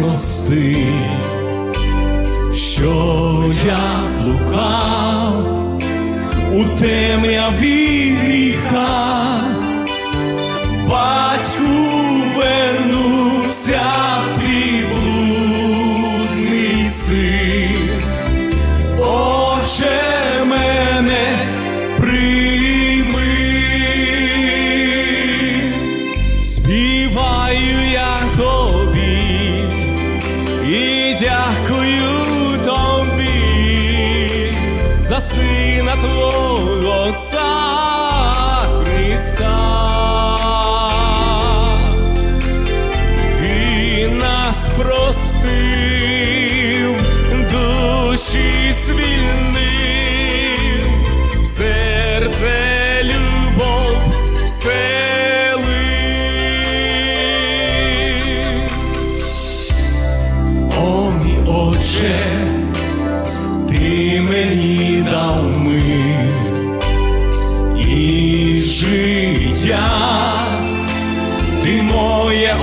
простив, що я лукав у темряві гріха. За Христа. Ти нас простив, душі звільнив, в серце любов вселив. О, мій Отче, ти мені дав мир. І життя, ти моє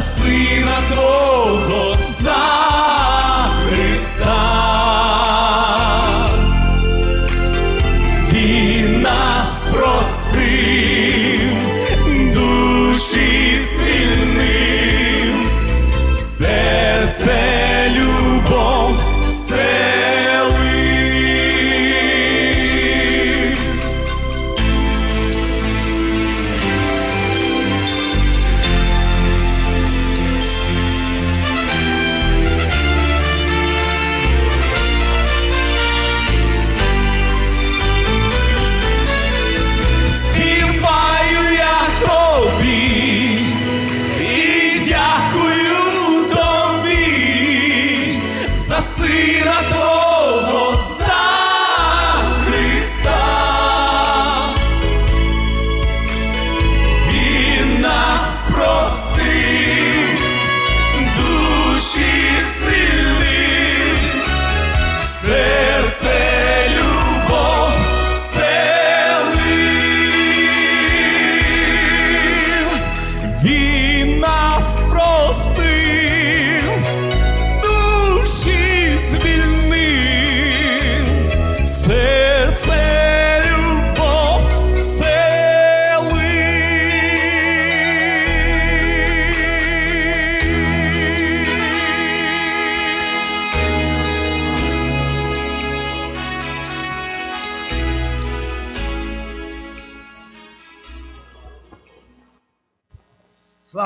за сина твого за сина Твого.